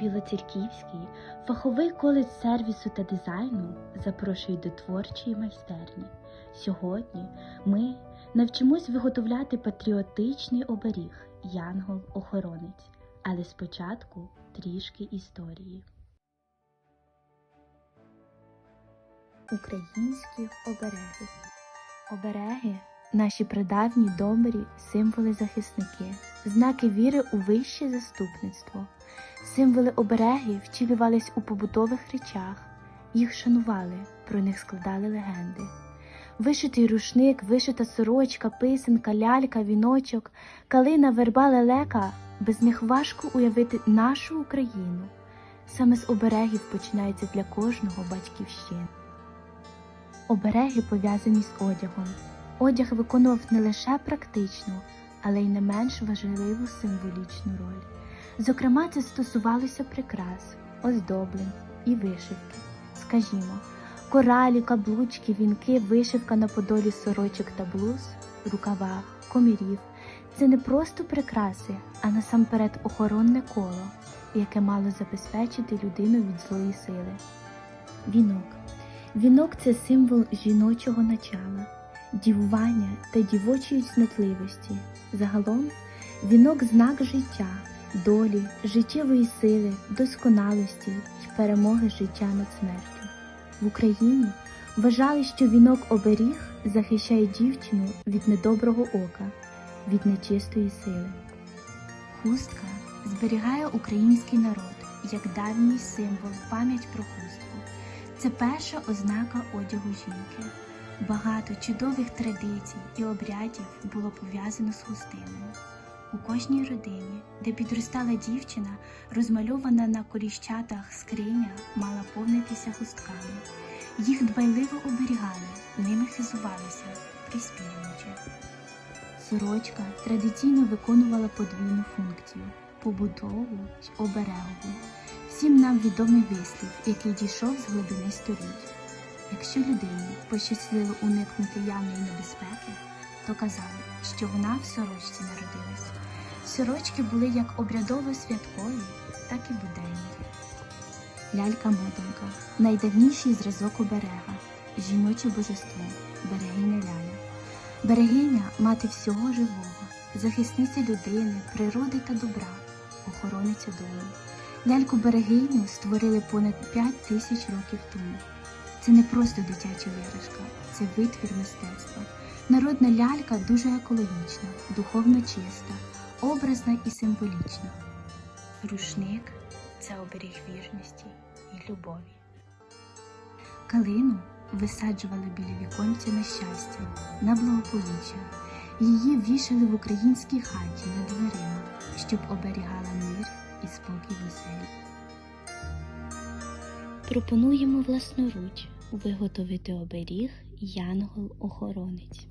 Білоцерківський фаховий коледж сервісу та дизайну запрошує до творчої майстерні. Сьогодні ми навчимось виготовляти патріотичний оберіг Янгол-охоронець, але спочатку трішки історії. Українські обереги. Обереги наші прадавні добрі символи захисники, знаки віри у вище заступництво. Символи обереги втілювались у побутових речах, їх шанували, про них складали легенди. Вишитий рушник, вишита сорочка, писанка, лялька, віночок, калина, верба, лелека без них важко уявити нашу Україну. Саме з оберегів починається для кожного батьківщина. Обереги пов'язані з одягом. Одяг виконував не лише практичну, але й не менш важливу символічну роль. Зокрема, це стосувалося прикрас, оздоблень і вишивки. Скажімо, коралі, каблучки, вінки, вишивка на подолі сорочок та блуз, рукавах, комірів це не просто прикраси, а насамперед охоронне коло, яке мало забезпечити людину від злої сили. Вінок. Вінок це символ жіночого начала, дівування та дівочої снотливості. Загалом вінок знак життя, долі, життєвої сили, досконалості й перемоги життя над смертю. В Україні вважали, що вінок оберіг захищає дівчину від недоброго ока, від нечистої сили. Хустка зберігає український народ як давній символ, пам'ять про хустку. Це перша ознака одягу жінки. Багато чудових традицій і обрядів було пов'язано з хустиною. У кожній родині, де підростала дівчина, розмальована на коліщатах скриня мала повнитися хустками. Їх дбайливо оберігали, ними хизувалися, приспівуючи. Сорочка традиційно виконувала подвійну функцію побутову й оберегову. Всім нам відомий вислів, який дійшов з глибини століть. Якщо людині пощасливо уникнути явної небезпеки, то казали, що вона в сорочці народилась. Сорочки були як обрядово святкові, так і буденні. Лялька-мотанка найдавніший зразок оберега, жіноче божество, берегиня ляля. Берегиня мати всього живого, захисниця людини, природи та добра, охорониця дому. Ляльку берегиню створили понад 5 тисяч років тому. Це не просто дитяча іграшка, це витвір мистецтва. Народна лялька дуже екологічна, духовно чиста, образна і символічна. Рушник це оберіг вірності і любові. Калину висаджували біля віконця на щастя, на благополуччя. Її вішали в українській хаті над дверима, щоб оберігала мир і спокій в оселі. Пропонуємо власноруч виготовити оберіг Янгол-охоронець.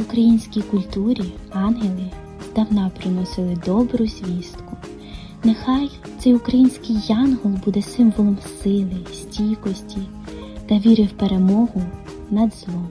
Українській культурі ангели давно приносили добру звістку. Нехай цей український янгол буде символом сили, стійкості та віри в перемогу над злом.